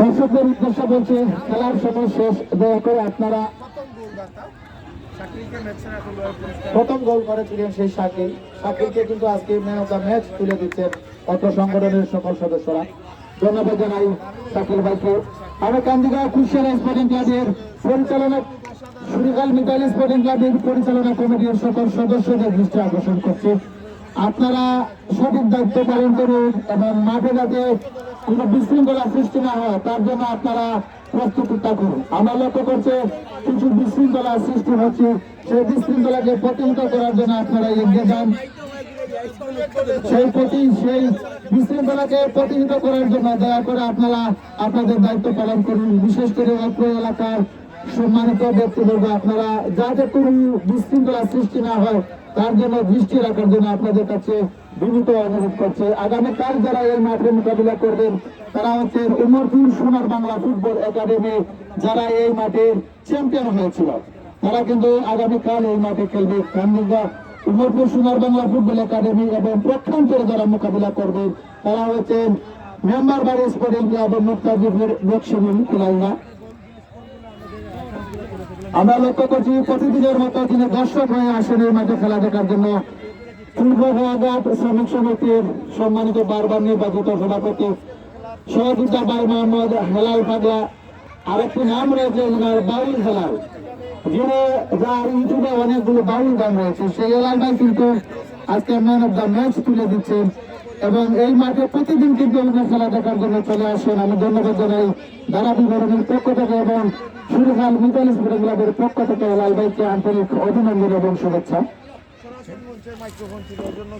দর্শকদের উদ্দেশ্য বলছে, খেলার সময় শেষ, দয়া করে আপনারা প্রথম গোল করেছিলেন সেই কিন্তু আজকে ম্যান অফ দ্য ম্যাচ তুলে দিচ্ছেন সংগঠনের সকল সদস্যরা। ধন্যবাদ জানাই ভাইকে। কুশিয়ার স্পোর্টিং ক্লাবের পরিচালনা সুরিকাল স্পোর্টিং ক্লাবের পরিচালনা কমিটির সকল সদস্যদের দৃষ্টি আকর্ষণ করছি। আপনারা সঠিক দায়িত্ব পালন করুন এবং মাঠে যাতে কোনো বিশৃঙ্খলা সৃষ্টি না হয়, তার জন্য আপনারা প্রস্তুতি থাকুন আমরা লক্ষ্য করছে কিছু বিশৃঙ্খলা সৃষ্টি হচ্ছে। সেই বিশৃঙ্খলাকে প্রতিহত করার জন্য আপনারা এগিয়ে যান। সেই প্রতি সেই বিশৃঙ্খলাকে প্রতিহিত করার জন্য দয়া করে আপনারা আপনাদের দায়িত্ব পালন করুন। বিশেষ করে অত্র এলাকার সম্মানিত ব্যক্তিবর্গ, আপনারা যাতে কোনো বিশৃঙ্খলা সৃষ্টি না হয়, তার জন্য দৃষ্টি রাখার জন্য আপনাদের কাছে বিনীত অনুরোধ করছে। আগামীকাল যারা এই মাঠে মোকাবিলা করবেন, তারা হচ্ছে উমরপুর সোনার বাংলা ফুটবল একাডেমি, যারা এই মাঠের চ্যাম্পিয়ন হয়েছিল। তারা কিন্তু আগামীকাল এই মাঠে খেলবে। কান্দিগা উমরপুর সোনার বাংলা ফুটবল একাডেমি এবং প্রক্ষান্তরে যারা মোকাবিলা করবে, তারা হচ্ছেন মেম্বার বাড়ি স্পোর্টিং ক্লাব মুক্তাজিবের লোকসভা কুলাইনা। আমরা লক্ষ্য করছি প্রতিদিনের মতো তিনি দর্শক হয়ে আসেন এই মাঠে খেলা দেখার জন্য শ্রমিক সমিতির সম্মানিত বারবার নির্বাচিত সভাপতি ভাই মোহাম্মদ হেলাল পাগলা। আরেকটি নাম রয়েছে বাউল হেলাল। যিনি যার ইউটিউবে অনেকগুলো বাউল গান রয়েছে, সেই হেলাল ভাই কিন্তু আজকে ম্যান অফ দ্য ম্যাচ তুলে দিচ্ছেন এবং এই মাঠে প্রতিদিন কিন্তু উনি খেলা দেখার জন্য চলে আসেন। আমি ধন্যবাদ জানাই ধারা বিবরণের পক্ষ থেকে এবং সুরখাল মিতাল স্পোর্টিং ক্লাবের পক্ষ থেকে হেলাল ভাইকে আন্তরিক অভিনন্দন এবং শুভেচ্ছা। মাইক্রোফোন ছিল ওই জন্য